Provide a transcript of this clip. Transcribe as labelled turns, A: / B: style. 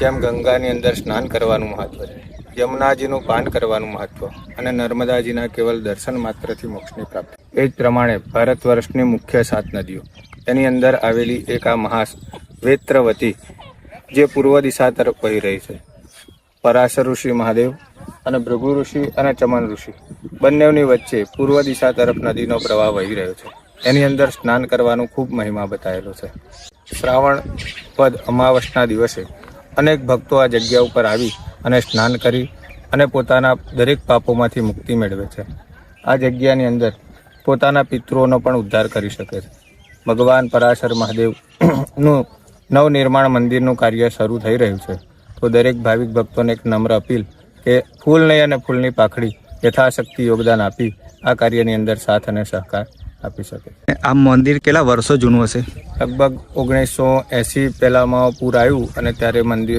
A: જેમ ગંગાની અંદર સ્નાન કરવાનું મહત્વ છે, યમુનાજીનું પાન કરવાનું મહત્વ અને નર્મદાજીના કેવલ દર્શન માત્રથી મોક્ષની પ્રાપ્તિ. એ જ પ્રમાણે ભારત વર્ષની મુખ્ય સાત નદીઓ. તેની અંદર આવેલી એક આ મહા વેત્રવતી જે પૂર્વ દિશા તરફ વહી રહી છે. પરાશર ઋષિ મહાદેવ અને ભૃગુ ઋષિ અને ચમન ઋષિ. બંનેની વચ્ચે પૂર્વ દિશા તરફ નદીનો પ્રવાહ વહી રહ્યો છે. એની અંદર સ્નાન કરવાનું ખૂબ મહિમા બતાવેલો છે. શ્રાવણ પદ અમાવસના દિવસે અનેક ભક્તો આ જગ્યા ઉપર આવી અને સ્નાન કરી અને પોતાના દરેક પાપોમાંથી મુક્તિ મેળવે છે. આ જગ્યાની અંદર પોતાના પિતૃઓનો પણ ઉદ્ધાર કરી શકે છે. ભગવાન પરાશર મહાદેવનું નવનિર્માણ મંદિરનું કાર્ય શરૂ થઈ રહ્યું છે. તો દરેક ભાવિક ભક્તોને એક નમ્ર અપીલ કે ફૂલ નહીં અને ફૂલની પાખડી યથાશક્તિ યોગદાન આપી આ કાર્યની અંદર સાથ અને સહકાર આપી શકે.
B: આ મંદિર કેટલા વર્ષો જૂનું હશે?
A: લગભગ ઓગણીસો એંસી પહેલાંમાં પૂર આવ્યું અને ત્યારે મંદિર